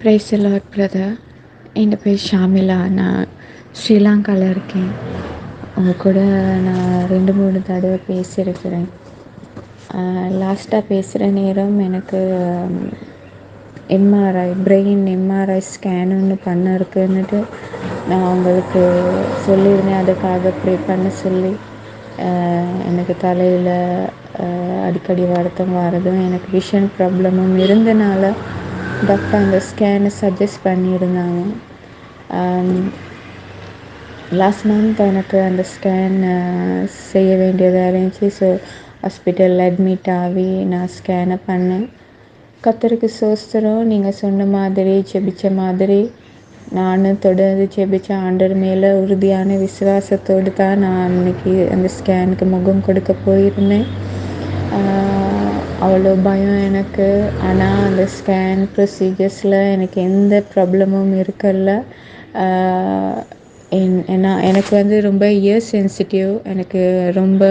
Price Lord brother என் பேர் ஷாமிலா நான் ஸ்ரீலங்காவில் இருக்கேன். உங்கள் கூட நான் ரெண்டு மூணு தடவை பேசியிருக்கிறேன். லாஸ்ட்டாக பேசுகிற நேரம் எனக்கு எம்ஆர்ஐ பிரெயின் எம்ஆர்ஐ ஸ்கேன் ஒன்று பண்ண இருக்குன்னுட்டு நான் உங்களுக்கு சொல்லியிருந்தேன். அதுக்காக ப்ரே பண்ண சொல்லி எனக்கு தலையில் அடிக்கடி வருத்தம் வரதும் எனக்கு விஷன் ப்ராப்ளமும் இருந்தனால டாக்டர் அந்த ஸ்கேனை சஜஸ்ட் பண்ணியிருந்தாங்க லாஸ்ட் மந்த் எனக்கு அந்த ஸ்கேன் செய்ய வேண்டியதாக இருந்துச்சு. ஸோ ஹாஸ்பிட்டலில் அட்மிட் ஆகி நான் ஸ்கேனை பண்ணேன். கத்தருக்கு சோஸ்திரம் நீங்கள் சொன்ன மாதிரி ஜெபிச்ச மாதிரி நானும் தொடர்ந்து ஜெபிச்ச ஆண்டர் மேலே உறுதியான விசுவாசத்தோடு தான் நான் அன்னைக்கு அந்த ஸ்கேனுக்கு முகம் கொடுக்க போயிருந்தேன். அவ்வளோ பயம் எனக்கு. ஆனால் அந்த ஸ்கேன் ப்ரொசீஜர்ஸில் எனக்கு எந்த ப்ராப்ளமும் இருக்கல. என் ஏன்னா எனக்கு வந்து ரொம்ப இயர் சென்சிட்டிவ் எனக்கு ரொம்ப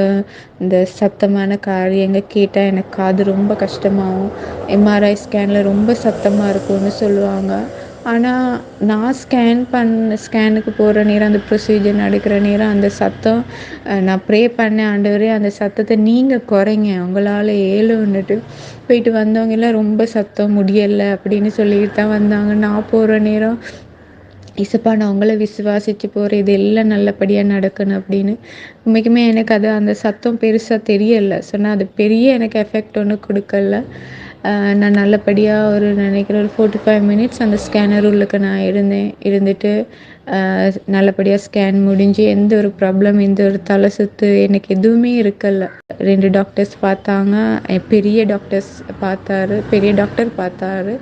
இந்த சத்தமான காரியங்கள் கேட்டால் எனக்கு காது ரொம்ப கஷ்டமாகும். எம்ஆர்ஐ ஸ்கேனில் ரொம்ப சத்தமாக இருக்கும்னு சொல்லுவாங்க. ஆனால் நான் ஸ்கேன் பண்ண ஸ்கேனுக்கு போகிற நேரம் அந்த ப்ரொசீஜர் நடக்கிற நேரம் அந்த சத்தம் நான் ப்ரே பண்ணேன் ஆண்டவரே அந்த சத்தத்தை நீங்கள் குறைங்க. உங்களால் ஏழுன்னுட்டு போயிட்டு வந்தவங்க எல்லாம் ரொம்ப சத்தம் முடியலை அப்படின்னு சொல்லிட்டு தான் வந்தாங்க. நான் போகிற நேரம் இசப்பா நான் உங்களை விசுவாசித்து போகிறேன் இது எல்லாம் நல்லபடியாக நடக்கணும் அப்படின்னு. உண்மைக்குமே எனக்கு அது அந்த சத்தம் பெருசாக தெரியலை. சொன்னால் அது பெரிய எனக்கு எஃபெக்ட் ஒன்றும் கொடுக்கல. நான் நல்லபடியாக ஒரு நினைக்கிறேன் ஒரு ஃபோர்ட்டி ஃபைவ் மினிட்ஸ் அந்த ஸ்கேனர் உள்ளுக்கு நான் இருந்தேன். இருந்துட்டு நல்லபடியாக ஸ்கேன் முடிஞ்சு எந்த ஒரு ப்ராப்ளம் எந்த ஒரு தலை சுத்து எனக்கு எதுவுமே இருக்கல. ரெண்டு டாக்டர்ஸ் பார்த்தாங்க. பெரிய டாக்டர்ஸ் பார்த்தாரு. பெரிய டாக்டர் பார்த்தாரு.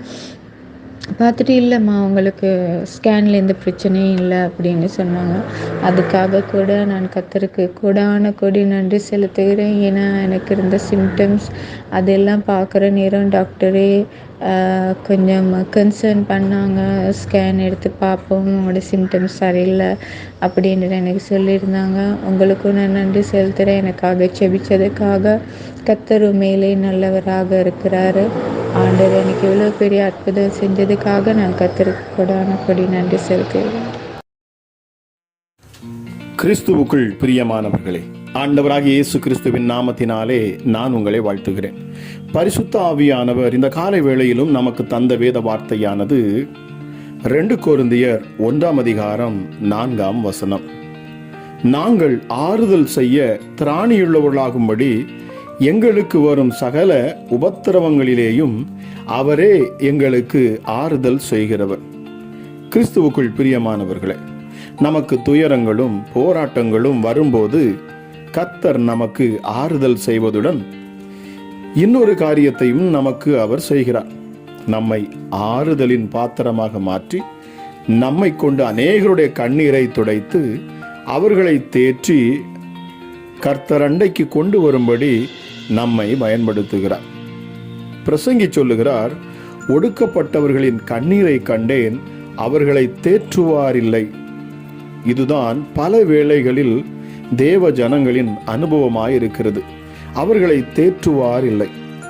பார்த்துட்டு இல்லைம்மா உங்களுக்கு ஸ்கேனில் எந்த பிரச்சனையும் இல்லை அப்படின்னு சொன்னாங்க. அதுக்காக கூட நான் கத்தருக்கு கூடான கொடி நன்றி செலுத்துகிறேன். ஏன்னா எனக்கு இருந்த சிம்டம்ஸ் அதெல்லாம் பார்க்குற நேரம் டாக்டரே கொஞ்சம் கன்சர்ன் பண்ணாங்க. ஸ்கேன் எடுத்து பார்ப்போம் உங்களோட சிம்டம்ஸ் சரியில்லை அப்படின்ற எனக்கு சொல்லியிருந்தாங்க. உங்களுக்கும் நான் நன்றி செலுத்துகிறேன். எனக்காக செபிச்சதுக்காக கத்தர் மேலே நல்லவராக இருக்கிறாரு. ஆண்டவர் எனக்கு இவ்வளோ பெரிய அற்புதம் செஞ்சதுக்காக நான் கத்தருக்கு கொடான கொடி நன்றி செலுத்துகிறேன். கிறிஸ்துவுக்குள் பிரியமானவர்களே ஆண்டவராக இயேசு கிறிஸ்துவின் நாமத்தினாலே நான் உங்களை வாழ்த்துகிறேன். பரிசுத்த ஆவியானவர் இந்த காலை வேளையிலும் நமக்கு தந்த வேத வார்த்தையானது ரெண்டு கோருந்தியர் ஒன்றாம் அதிகாரம் நான்காம் வசனம். நாங்கள் ஆறுதல் செய்ய திராணியுள்ளவர்களாகும்படி எங்களுக்கு வரும் சகல உபத்திரவங்களிலேயும் அவரே எங்களுக்கு ஆறுதல் செய்கிறவர். கிறிஸ்துவுக்குள் பிரியமானவர்களே நமக்கு துயரங்களும் போராட்டங்களும் வரும்போது கத்தர் நமக்கு ஆறுதல் செய்வதுடன் இன்னொரு காரியத்தையும் நமக்கு அவர் செய்கிறார். நம்மை ஆறுதலின் பாத்திரமாக மாற்றி நம்மை கொண்டு அநேகருடைய கண்ணீரை துடைத்து அவர்களை தேற்றி கர்த்தரண்டைக்கு கொண்டு வரும்படி நம்மை பயன்படுத்துகிறார். பிரசங்கி சொல்லுகிறார் ஒடுக்கப்பட்டவர்களின் கண்ணீரை கண்டேன் அவர்களை தேற்றுவாரில்லை. இதுதான் பல வேளைகளில் தேவ ஜனங்களின் அனுபவமாயிருக்கிறது. அவர்களை தேற்றுவார் இல்லை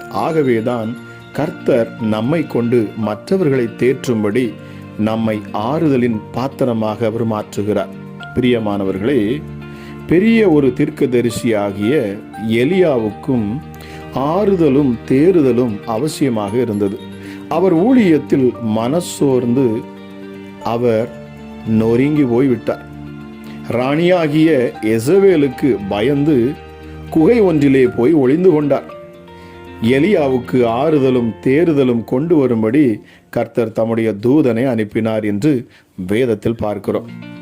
ஆகவேதான் கர்த்தர் நம்மை கொண்டு மற்றவர்களை தேற்றும்படி நம்மை ஆறுதலின் பாத்திரமாக அவர் மாற்றுகிறார். பிரியமானவர்களே பெரிய ஒரு தீர்க்கதரிசியாகிய எலியாவுக்கும் ஆறுதலும் தேறுதலும் அவசியமாக இருந்தது. அவர் ஊழியத்தில் மனசோர்ந்து அவர் நொறுங்கி போய்விட்டார். ராணியாகிய எசவேலுக்கு பயந்து குகை ஒன்றிலே போய் ஒளிந்து கொண்டார். எலியாவுக்கு ஆறுதலும் தேறுதலும் கொண்டு வரும்படி கர்த்தர் தம்முடைய தூதனை அனுப்பினார் என்று வேதத்தில் பார்க்கிறோம்.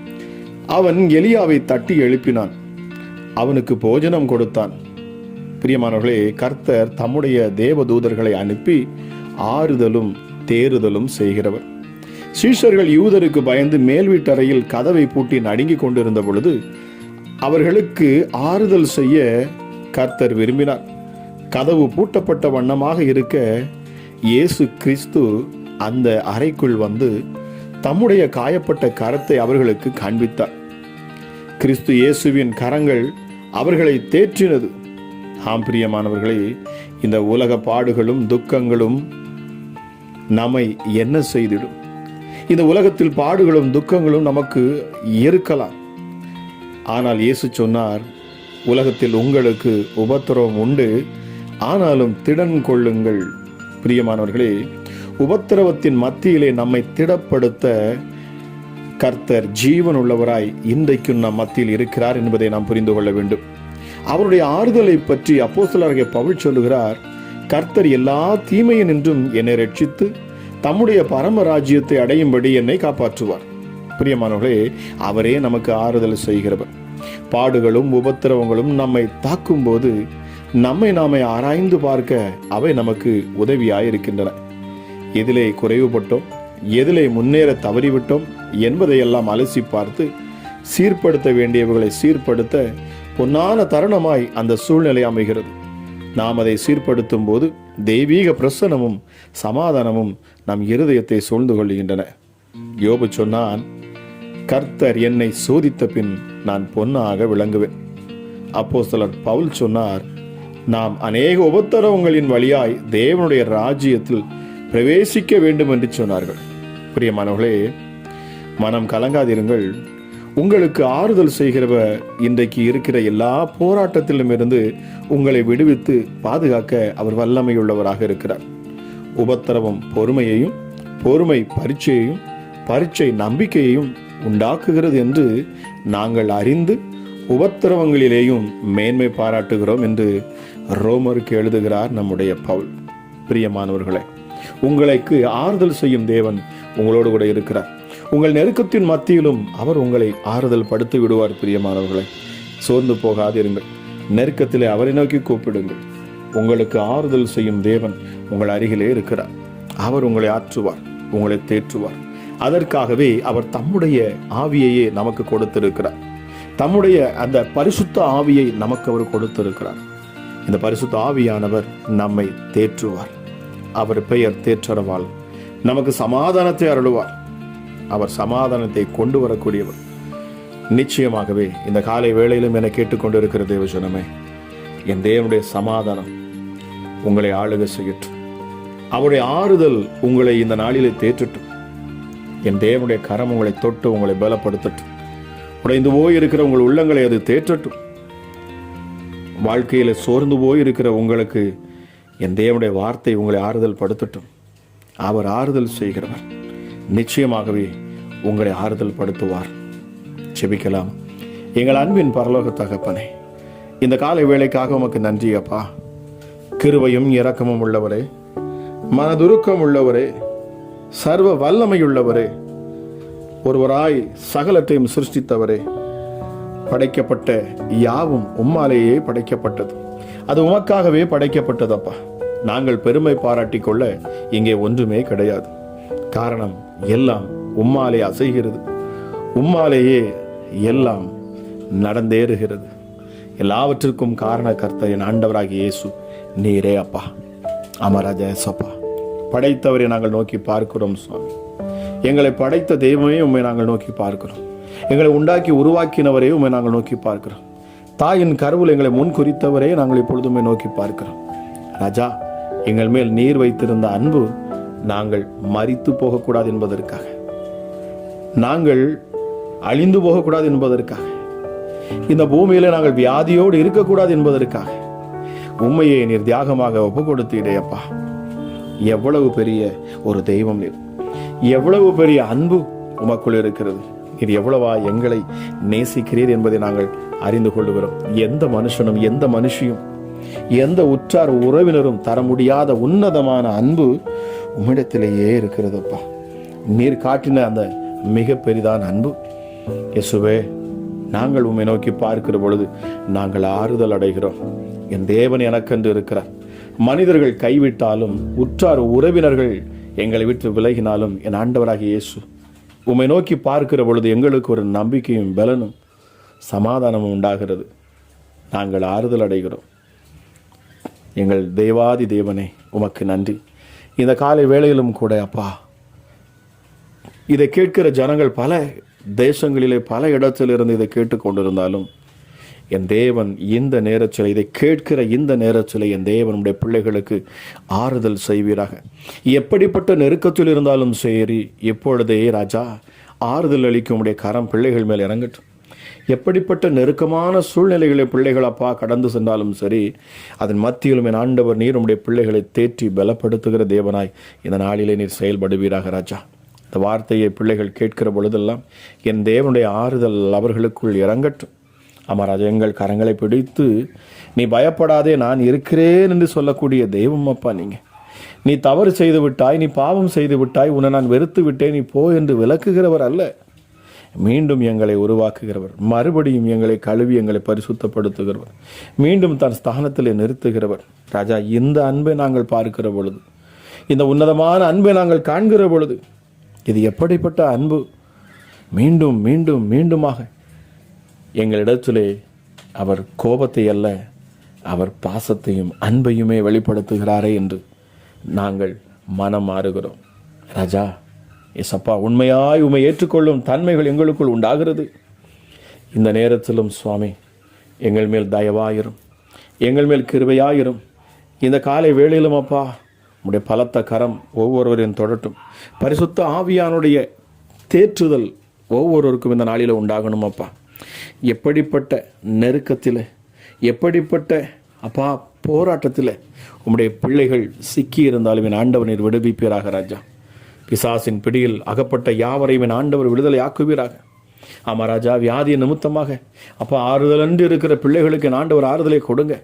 அவன் எலியாவை தட்டி எழுப்பினான். அவனுக்கு போஜனம் கொடுத்தான். பிரியமானவர்களே கர்த்தர் தம்முடைய தேவதூதர்களை அனுப்பி ஆறுதலும் தேறுதலும் செய்கிறவர். சீஷர்கள் யூதருக்கு பயந்து மேல் வீட்டறையில் கதவை பூட்டி நடுங்கிக் கொண்டிருந்த பொழுது அவர்களுக்கு ஆறுதல் செய்ய கர்த்தர் விரும்பினார். கதவு பூட்டப்பட்ட வண்ணமாக இருக்க இயேசு கிறிஸ்து அந்த அறைக்குள் வந்து தம்முடைய காயப்பட்ட கரத்தை அவர்களுக்கு காண்பித்தார். கிறிஸ்து இயேசுவின் கரங்கள் அவர்களை தேற்றினது. ஆம் பிரியமானவர்களே இந்த உலக பாடுகளும் துக்கங்களும் நம்மை என்ன செய்திடும்? இந்த உலகத்தில் பாடுகளும் துக்கங்களும் நமக்கு இருக்கலாம். ஆனால் இயேசு சொன்னார் உலகத்தில் உங்களுக்கு உபத்திரவம் உண்டு ஆனாலும் திடன் கொள்ளுங்கள். பிரியமானவர்களே உபத்திரவத்தின் மத்தியிலே நம்மை திடப்படுத்த கர்த்தர் ஜீவன் உள்ளவராய் இன்றைக்கும் நம் மத்தியில் இருக்கிறார் என்பதை நாம் புரிந்து கொள்ள வேண்டும். அவருடைய ஆறுதலை பற்றி அப்போஸ்தலராகிய பவுல் சொல்லுகிறார் கர்த்தர் எல்லா தீமையினின்றும் என்னை ரட்சித்து தம்முடைய பரம ராஜ்யத்தை அடையும்படி என்னை காப்பாற்றுவார். பிரியமானவர்களே அவரே நமக்கு ஆறுதல் செய்கிறவர். பாடுகளும் உபத்திரவங்களும் நம்மை தாக்கும்போது நம்மை நாமே ஆராய்ந்து பார்க்க அவை நமக்கு உதவியாயிருக்கின்றன. எதிலே குறைவுபட்டோம் எதிலே முன்னேற தவறிவிட்டோம் என்பதையெல்லாம் அலசி பார்த்து சீர்படுத்த வேண்டியவர்களை சீர்படுத்த பொன்னான தருணமாய் அந்த சூழ்நிலை அமைகிறது. நாம் அதை சீர்படுத்தும் போது தெய்வீக பிரசனமும் சமாதானமும் நம் இருதயத்தை சூழ்ந்து கொள்கின்றன. யோபு சொன்னான் கர்த்தர் என்னை சோதித்த பின் நான் பொன்னாக விளங்குவேன். அப்போஸ்தலர் பவுல் சொன்னார் நாம் அநேக உபத்தரவங்களின் வழியாய் தேவனுடைய ராஜ்யத்தில் பிரவேசிக்க வேண்டும் என்று சொன்னார்கள். பிரியமானவர்களே மனம் கலங்காதிருங்கள். உங்களுக்கு ஆறுதல் செய்கிறவர் இன்றைக்கு இருக்கிற எல்லா போராட்டத்திலும் இருந்து உங்களை விடுவித்து பாதுகாக்க அவர் வல்லமையுள்ளவராக இருக்கிறார். உபத்திரவம் பொறுமையையும் பொறுமை பரீட்சையையும் பரீட்சை நம்பிக்கையையும் உண்டாக்குகிறது என்று நாங்கள் அறிந்து உபத்திரவங்களிலேயும் மேன்மை பாராட்டுகிறோம் என்று ரோமருக்கு எழுதுகிறார் நம்முடைய பவுல். பிரியமானவர்களே உங்களுக்கு ஆறுதல் செய்யும் தேவன் உங்களோடு கூட இருக்கிறார். உங்கள் நெருக்கத்தின் மத்தியிலும் அவர் உங்களை ஆறுதல் படுத்து விடுவார் பிரியமானவர்களை. சோர்ந்து போகாதிருங்கள். நெருக்கத்திலே அவரை நோக்கி கூப்பிடுங்கள். உங்களுக்கு ஆறுதல் செய்யும் தேவன் உங்கள் அருகிலே இருக்கிறார். அவர் உங்களை ஆற்றுவார் உங்களை தேற்றுவார். அதற்காகவே அவர் தம்முடைய ஆவியையே நமக்கு கொடுத்திருக்கிறார். தம்முடைய அந்த பரிசுத்த ஆவியை நமக்கு அவர் கொடுத்திருக்கிறார். இந்த பரிசுத்த ஆவியானவர் நம்மை தேற்றுவார். அவர் பெயர் தேற்றரவாள். நமக்கு சமாதானத்தை அருளுவார். அவர் சமாதானத்தை கொண்டு வரக்கூடியவர். நிச்சயமாகவே இந்த காலை வேளையிலும் என கேட்டுக்கொண்டிருக்கிற தேவஜனமே என் தேவனுடைய சமாதானம் உங்களை ஆளுக செய்யட்டும். அவருடைய ஆறுதல் உங்களை இந்த நாளிலே தேற்றட்டும். என் தேவனுடைய கரம் உங்களை தொட்டு உங்களை பலப்படுத்தட்டும். உடைந்து போய் இருக்கிற உங்கள் உள்ளங்களை அது தேற்றட்டும். வாழ்க்கையில சோர்ந்து போய் இருக்கிற உங்களுக்கு என் தேவனுடைய வார்த்தை உங்களை ஆறுதல் படுத்தட்டும். அவர் ஆறுதல் செய்கிறவர். நிச்சயமாகவே உங்களை ஆறுதல் படுத்துவார். செபிக்கலாம் எங்கள் அன்பின் பரலோக தகப்பனே இந்த காலை வேலைக்காக உமக்கு நன்றி அப்பா. கிருவையும் இரக்கமும் உள்ளவரே மனதுருக்கம் உள்ளவரே சர்வ வல்லமையுள்ளவரே ஒருவராய் சகலத்தையும் சிருஷ்டித்தவரே. படைக்கப்பட்ட யாவும் உம்மாலேயே படைக்கப்பட்டது. அது உமக்காகவே படைக்கப்பட்டதப்பா. நாங்கள் பெருமை பாராட்டிக் கொள்ள இங்கே ஒன்றுமே கிடையாது. காரணம் எல்லாம் உம்மாலே அசைகிறது. உம்மாலேயே எல்லாம் நடந்தேறுகிறது. எல்லாவற்றிற்கும் காரண கர்த்தரின் என் இயேசு நீரே அப்பா. அமராஜா ஏசப்பா படைத்தவரை நாங்கள் நோக்கி பார்க்கிறோம் சுவாமி. எங்களை படைத்த தெய்வமே உண்மை நாங்கள் நோக்கி பார்க்கிறோம். எங்களை உண்டாக்கி உருவாக்கினவரையும் உண்மை நாங்கள் நோக்கி பார்க்கிறோம். தாயின் கருவில் எங்களை முன் குறித்தவரே நாங்கள் இப்பொழுதுமே நோக்கி பார்க்கிறோம். ராஜா எங்கள் மேல் நீர் வைத்திருந்த அன்பு நாங்கள் மறித்து போகக்கூடாது என்பதற்காக. நாங்கள் அழிந்து போகக்கூடாது என்பதற்காக. இந்த பூமியில நாங்கள் வியாதியோடு இருக்கக்கூடாது என்பதற்காக. உண்மையை நீர் தியாகமாக ஒப்பு கொடுத்தீடையப்பா எவ்வளவு பெரிய ஒரு தெய்வம் நீர். எவ்வளவு பெரிய அன்பு உமக்குள் இருக்கிறது. நீர் எவ்வளவா எங்களை நேசிக்கிறீர் என்பதை நாங்கள் அறிந்து கொள்ளுகிறோம். எந்த மனுஷனும் எந்த மனுஷியும் எந்த உற்றார் உறவினரும் தர முடியாத உன்னதமான அன்பு உம்மிடத்திலேயே இருக்கிறதப்பா. நீர் காட்டின அந்த மிக பெரிதான அன்பு. இயேசுவே நாங்கள் உம்மை நோக்கி பார்க்கிற பொழுது நாங்கள் ஆறுதல் அடைகிறோம். என் தேவன் எனக்கென்று இருக்கிறார். மனிதர்கள் கைவிட்டாலும் உற்றார் உறவினர்கள் எங்களை விட்டு விலகினாலும் என் ஆண்டவராகிய இயேசு உம்மை நோக்கி பார்க்கிற பொழுது எங்களுக்கு ஒரு நம்பிக்கையும் பலனும் சமாதானமும் உண்டாகிறது. நாங்கள் ஆறுதல் அடைகிறோம். எங்கள் தெய்வாதி தேவனே உமக்கு நன்றி. இந்த காலை வேளையிலும் கூட அப்பா இதை கேட்கிற ஜனங்கள் பல தேசங்களிலே பல இடத்திலிருந்து இதை கேட்டுக்கொண்டிருந்தாலும் என் தேவன் இந்த நேரத்தில் இதை கேட்கிற இந்த நேரத்தில் என் தேவன் உடைய பிள்ளைகளுக்கு ஆறுதல் செய்வீராக. எப்படிப்பட்ட நெருக்கத்தில் இருந்தாலும் சரி இப்பொழுதே ராஜா ஆறுதல் அளிக்கும் உடைய கரம் பிள்ளைகள் மேல் இறங்கட்டும். எப்படிப்பட்ட நெருக்கமான சூழ்நிலைகளை பிள்ளைகள் அப்பா கடந்து சென்றாலும் சரி அதன் மத்தியிலும் என் ஆண்டவர் நீர் உடைய பிள்ளைகளை தேற்றி பலப்படுத்துகிற தேவனாய் இந்த நாளிலே நீர் செயல்படுவீராக ராஜா. இந்த வார்த்தையை பிள்ளைகள் கேட்கிற பொழுதெல்லாம் என் தேவனுடைய ஆறுதல் அவர்களுக்குள் இறங்கட்டும். ஆமா எங்கள் கரங்களை பிடித்து நீ பயப்படாதே நான் இருக்கிறேன் என்று சொல்லக்கூடிய தெய்வம் அப்பா நீங்க. நீ தவறு செய்து விட்டாய் நீ பாவம் செய்து விட்டாய் உன்னை நான் வெறுத்து விட்டேன் நீ போ என்று விளக்குகிறவர் அல்ல. மீண்டும் எங்களை உருவாக்குகிறவர். மறுபடியும் எங்களை கழுவி எங்களை பரிசுத்தப்படுத்துகிறவர். மீண்டும் தன் ஸ்தானத்தில் நிறுத்துகிறவர். ராஜா இந்த அன்பை நாங்கள் பார்க்கிற பொழுது இந்த உன்னதமான அன்பை நாங்கள் காண்கிற பொழுது இது எப்படிப்பட்ட அன்பு? மீண்டும் மீண்டும் மீண்டுமாக எங்களிடத்திலே அவர் கோபத்தை அல்ல அவர் பாசத்தையும் அன்பையுமே வெளிப்படுத்துகிறாரே என்று நாங்கள் மனம் மாறுகிறோம். ராஜா எசப்பா உண்மையாய் உண்மை ஏற்றுக்கொள்ளும் தன்மைகள் எங்களுக்குள் உண்டாகிறது. இந்த நேரத்திலும் சுவாமி எங்கள் மேல் தயவாயிரும் எங்கள் மேல் கிருபையாயிரும். இந்த காலை வேளையிலும் அப்பா உடைய பலத்த கரம் ஒவ்வொருவரையும் தொடட்டும். பரிசுத்த ஆவியானுடைய தேற்றுதல் ஒவ்வொருவருக்கும் இந்த நாளில் உண்டாகணும் அப்பா. எப்படிப்பட்ட நெருக்கத்தில் எப்படிப்பட்ட அப்பா போராட்டத்தில் உம்முடைய பிள்ளைகள் சிக்கி இருந்தாலும் என் ஆண்டவர் விடுவிப்பீராக ராஜா. பிசாசின் பிடியில் அகப்பட்ட யாவரையும் என் ஆண்டவர் விடுதலை ஆக்குவீராக. ஆமா ராஜா வியாதிய நிமித்தமாக. அப்பா ஆறுதலன்று இருக்கிற பிள்ளைகளுக்கு என் ஆண்டவர் ஆறுதலை கொடுங்க.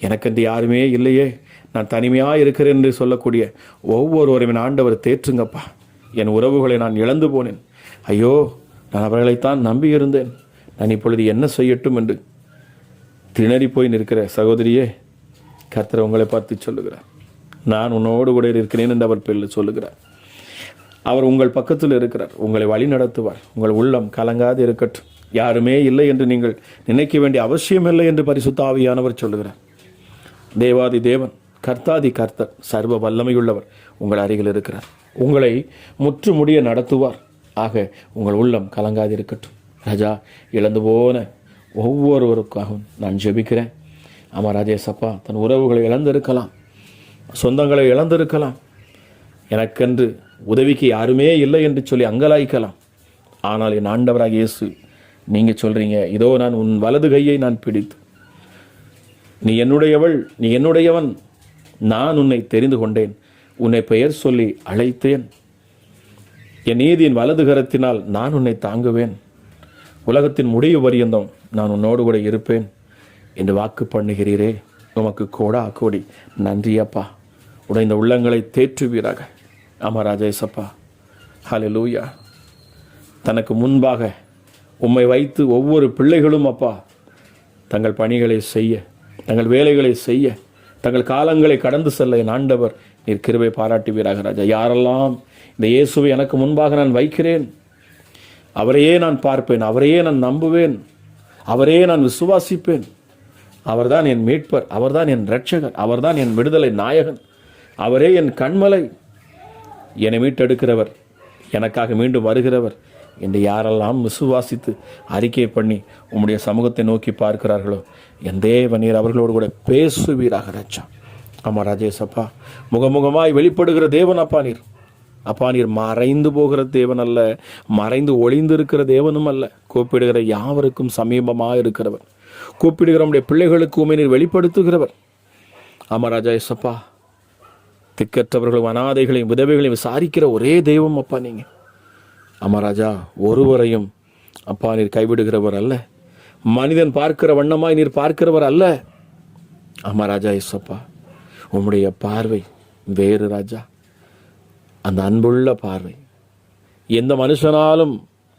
எனக்கென்று யாருமே இல்லையே. நான் தனிமையாக இருக்கிறேன் என்று சொல்லக்கூடிய ஒவ்வொருவரும் என் ஆண்டவர் தேற்றுங்கப்பா. என் உறவுகளை நான் இழந்து போனேன். ஐயோ நான் அவர்களைத்தான் நம்பியிருந்தேன். நான் இப்பொழுது என்ன செய்யட்டும் என்று திணறி போய் நிற்கிற சகோதரியே கர்த்தர் உங்களை பார்த்து சொல்லுகிறார். நான் உன்னோடு கூட இருக்கிறேன் என்று அவர் பேரில் சொல்லுகிறார். அவர் உங்கள் பக்கத்தில் இருக்கிறார். உங்களை வழி நடத்துவார். உங்கள் உள்ளம் கலங்காது இருக்கட்டும். யாருமே இல்லை என்று நீங்கள் நினைக்க வேண்டிய அவசியமில்லை என்று பரிசுத்த ஆவியானவர் சொல்லுகிறார். தேவாதி தேவன் கர்த்தாதி கர்த்தர் சர்வ வல்லமையுள்ளவர் உங்கள் அருகில் இருக்கிறார். உங்களை முற்று முடிய நடத்துவார். ஆக உங்கள் உள்ளம் கலங்காது இருக்கட்டும். ராஜா இழந்து போன ஒவ்வொருவருக்காகவும் நான் ஜெபிக்கிறேன். ஆமாம் ராஜேசப்பா தன் உறவுகளை இழந்திருக்கலாம். சொந்தங்களை இழந்திருக்கலாம். எனக்கென்று உதவிக்கு யாருமே இல்லை என்று சொல்லி அங்கலாய்க்கலாம். ஆனால் என் ஆண்டவராக இயேசு நீங்கள் சொல்கிறீங்க இதோ நான் உன் வலது கையை நான் பிடித்து. நீ என்னுடையவள் நீ என்னுடையவன் நான் உன்னை தெரிந்து கொண்டேன். உன்னை பெயர் சொல்லி அழைத்தேன். என் நீதியின் வலது கரத்தினால் நான் உன்னை தாங்குவேன். உலகத்தின் முடிவு பரியந்தம் நான் உன்னோடு கூட இருப்பேன். என்று வாக்கு பண்ணுகிறீரே. உமக்கு கோடா கோடி. நன்றி அப்பா. உடைந்த உள்ளங்களை தேற்றுவீராக. ஆமா ராஜேசப்பா. லூயா தனக்கு முன்பாக உம்மை வைத்து ஒவ்வொரு பிள்ளைகளும் அப்பா தங்கள் பணிகளை செய்ய தங்கள் வேலைகளை செய்ய தங்கள் காலங்களை கடந்து செல்ல என் ஆண்டவர் நீர் கிருபை பாராட்டுவீராக ராஜா. யாரெல்லாம் இந்த இயேசுவை எனக்கு முன்பாக நான் வைக்கிறேன் அவரையே நான் பார்ப்பேன் அவரையே நான் நம்புவேன் அவரையே நான் விசுவாசிப்பேன். அவர்தான் என் மீட்பர் அவர்தான் என் இரட்சகர் அவர்தான் என் விடுதலை நாயகன். அவரே என் கண்மலை. என்னை மீட்டெடுக்கிறவர் எனக்காக மீண்டும் வருகிறவர். என்று யாரெல்லாம் விசுவாசித்து அறிக்கை பண்ணி உம்முடைய சமூகத்தை நோக்கி பார்க்கிறார்களோ என் தேவநீர் அவர்களோடு கூட பேசுவீராக ராஜா. ஆமாம் ராஜேஷ் அப்பா முகமுகமாய் வெளிப்படுகிற தேவன் அப்பா நீர். அப்பா நீர் மறைந்து போகிற தேவன் அல்ல. மறைந்து ஒளிந்து இருக்கிற தேவனும் அல்ல. கூப்பிடுகிற யாவருக்கும் சமீபமாக இருக்கிறவர். கூப்பிடுகிற நம்முடைய பிள்ளைகளுக்கு உண்மை நீர் வெளிப்படுத்துகிறவர். அமராஜா ராஜா எஸ்அப்பா திக்கற்றவர்களும் அனாதைகளையும் விதவைகளையும் விசாரிக்கிற ஒரே தெய்வம் அப்பா நீங்க. அமராஜா ராஜா ஒருவரையும் அப்பா நீர் கைவிடுகிறவர் அல்ல. மனிதன் பார்க்கிற வண்ணமாய் நீர் பார்க்கிறவர் அல்ல. அமராஜா ராஜா எஸ்அப்பா உம்முடைய பார்வை வேறு ராஜா. அந்த அன்புள்ள பார்வை. எந்த மனுஷனாலும்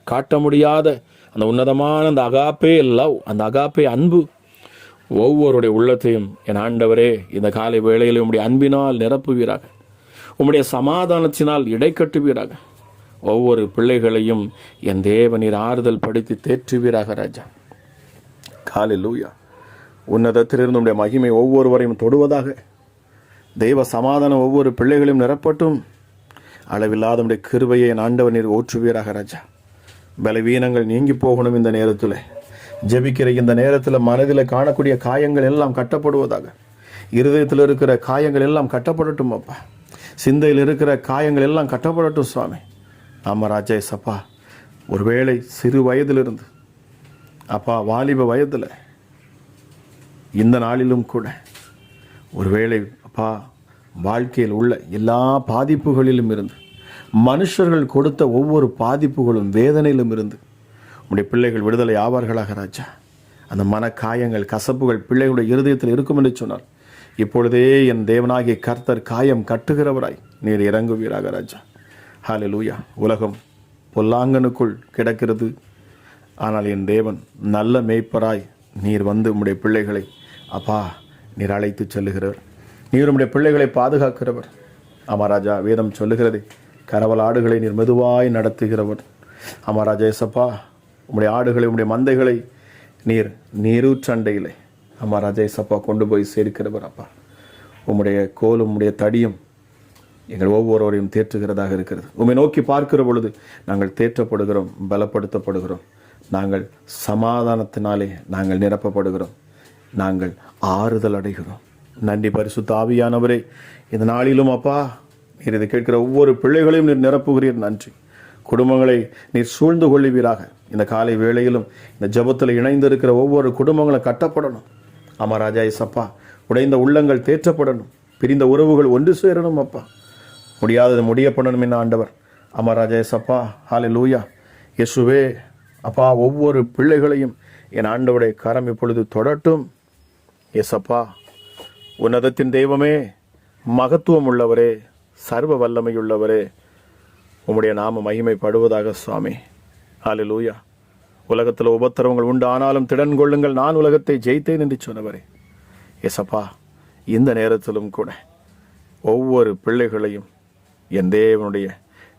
காட்ட முடியாத அந்த உன்னதமான அந்த அகாப்பே லவ் அந்த அகாப்பே அன்பு ஒவ்வொருடைய உள்ளத்தையும் என் ஆண்டவரே இந்த காலை வேளையில் உம்முடைய அன்பினால் நிரப்புவீராக. உம்முடைய சமாதானத்தினால் இடை கட்டுவீராக. ஒவ்வொரு பிள்ளைகளையும் என் தேவநீர் ஆறுதல் படுத்தி தேற்றுவீராக ராஜா. காலை லூயா உன்னதத்திலிருந்து உம்முடைய மகிமை ஒவ்வொருவரையும் தொடுவதாக. தெய்வ சமாதானம் ஒவ்வொரு பிள்ளைகளையும் நிரப்பட்டும். அளவில்லாத நம்முடைய கிருபையை என் ஆண்டவர் நீர் ஓற்றுவீராக ராஜா. பலவீனங்கள் நீங்கி போகணும் இந்த நேரத்தில். ஜெபிக்கிற இந்த நேரத்தில் மனதில் காணக்கூடிய காயங்கள் எல்லாம் கட்டப்படுவதாக. இருதயத்தில் இருக்கிற காயங்கள் எல்லாம் கட்டப்படட்டும் அப்பா. சிந்தையில் இருக்கிற காயங்கள் எல்லாம் கட்டப்படட்டும் சுவாமி. ஆமாம் ராஜா சப்பா ஒருவேளை சிறு வயதிலிருந்து அப்பா வாலிப வயதில் இந்த நாளிலும் கூட ஒருவேளை அப்பா வாழ்க்கையில் உள்ள எல்லா பாதிப்புகளிலும் இருந்து மனுஷர்கள் கொடுத்த ஒவ்வொரு பாதிப்புகளும் வேதனையிலும் இருந்து உடைய பிள்ளைகள் விடுதலை ஆவார்களாக ராஜா. அந்த மனக்காயங்கள் கசப்புகள் பிள்ளைகளுடைய இருதயத்தில் இருக்கும் என்று சொன்னார். இப்பொழுதே என் தேவனாகிய கர்த்தர் காயம் கட்டுகிறவராய் நீர் இறங்குவீராக ராஜா. ஹalleluya உலகம் பொல்லாங்கனுக்குள் கிடக்கிறது. ஆனால் என் தேவன் நல்ல மேய்ப்பராய் நீர் வந்து உம்முடைய பிள்ளைகளை அப்பா நீர் அழைத்து செல்லுகிறார். நீர் உம்முடைய பிள்ளைகளை பாதுகாக்கிறவர். அமராஜா வேதம் சொல்லுகிறது கரவல் ஆடுகளை நீர் மெதுவாய் நடத்துகிறவர். அமராஜா எசப்பா உம்முடைய ஆடுகளை உம்முடைய மந்தைகளை நீர் நீரூற்றண்டையிலே ஆமா எசப்பா கொண்டு போய் சேர்க்கிறவர் அப்பா. உம்முடைய கோலும் உம்முடைய தடியும் எங்கள் ஒவ்வொருவரையும் தேற்றுகிறதாக இருக்கிறது. உம்மை நோக்கி பார்க்கிற பொழுது நாங்கள் தேற்றப்படுகிறோம் பலப்படுத்தப்படுகிறோம். நாங்கள் சமாதானத்தினாலே நாங்கள் நிரப்பப்படுகிறோம். நாங்கள் ஆறுதல் அடைகிறோம். நன்றி பரிசு தாவியானவரே இந்த நாளிலும் அப்பா நீர் இதை கேட்கிற ஒவ்வொரு பிள்ளைகளையும் நீர் நிரப்புகிறீர். நன்றி. குடும்பங்களை நீர் சூழ்ந்து கொள்ளுவீராக. இந்த காலை வேளையிலும் இந்த ஜெபத்தில் இணைந்திருக்கிற ஒவ்வொரு குடும்பங்களும் கட்டப்படணும். அமராஜா ராஜா இசப்பா உடைந்த உள்ளங்கள் தேற்றப்படணும். பிரிந்த உறவுகள் ஒன்று சேரணும் அப்பா. முடியாதது முடிய பண்ணணும் என்ன ஆண்டவர். அமராஜா ராஜா இசப்பா ஹாலே லூயா எசுவே அப்பா ஒவ்வொரு பிள்ளைகளையும் என் ஆண்டவருடைய கரம் இப்பொழுது தொடட்டும். எஸ் அப்பா உன்னதத்தின் தெய்வமே மகத்துவம் உள்ளவரே சர்வ வல்லமையுள்ளவரே உம்முடைய நாம மகிமைப்படுவதாக சுவாமி. ஹalleluya. உலகத்தில் உபத்திரவங்கள் உண்டு ஆனாலும் திடன் கொள்ளுங்கள் நான் உலகத்தை ஜெயித்தேன் என்று சொன்னவரே. எசப்பா இந்த நேரத்திலும் கூட ஒவ்வொரு பிள்ளைகளையும் என் தேவனுடைய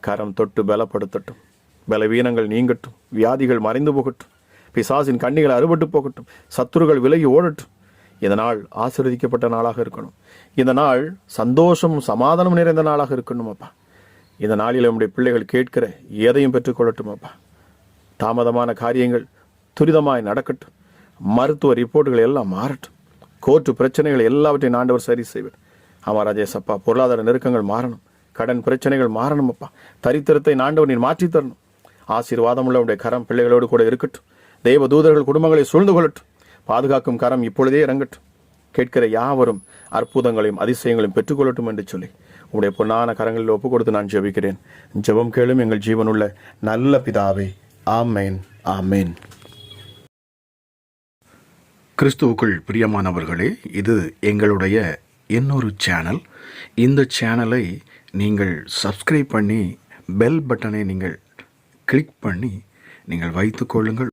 கரம் தொட்டு பலப்படுத்தட்டும். பலவீனங்கள் நீங்கட்டும் வியாதிகள் மறைந்து போகட்டும் பிசாசின் கண்ணிகள் அறுபட்டு போகட்டும் சத்துருகள் விலகி ஓடட்டும். இந்த நாள் ஆசீர்வதிக்கப்பட்ட நாளாக இருக்கணும். இந்த நாள் சந்தோஷமும் சமாதானம் நிறைந்த நாளாக இருக்கணும் அப்பா இந்த நாளில் நம்முடைய பிள்ளைகள் கேட்கிற எதையும் பெற்றுக்கொள்ளட்டும் அப்பா தாமதமான காரியங்கள் துரிதமாய் நடக்கட்டும். மருத்துவ ரிப்போர்ட்டுகள் எல்லாம் மாறட்டும். கோர்ட்டு பிரச்சனைகள் எல்லாவற்றையும் ஆண்டவர் சரி செய்வார். ஆமா ராஜேஷ் அப்பா பொருளாதார நெருக்கங்கள் மாறணும். கடன் பிரச்சனைகள் மாறணும் அப்பா தரித்திரத்தை ஆண்டவர் நீர் மாற்றித் தரணும் ஆசீர்வாதம் உடைய கரம் பிள்ளைகளோடு கூட இருக்கட்டும். தெய்வ தூதர்கள் குடும்பங்களை சூழ்ந்து கொள்ளட்டும். பாதுகாக்கும் கரம் இப்பொழுதே இறங்கட்டும். கேட்கிற யாவரும் அற்புதங்களையும் அதிசயங்களையும் பெற்றுக்கொள்ளட்டும் என்று சொல்லி உங்களுடைய பொன்னான கரங்களில் ஒப்பு கொடுத்து நான் ஜெபிக்கிறேன். ஜெபம் கேளும் எங்கள் ஜீவனுள்ள நல்ல பிதாவே. ஆமேன் ஆமேன். கிறிஸ்துவுக்குள் பிரியமானவர்களே இது எங்களுடைய இன்னொரு சேனல். இந்த சேனலை நீங்கள் சப்ஸ்கிரைப் பண்ணி பெல் பட்டனை நீங்கள் கிளிக் பண்ணி நீங்கள் வைத்துக்கொள்ளுங்கள்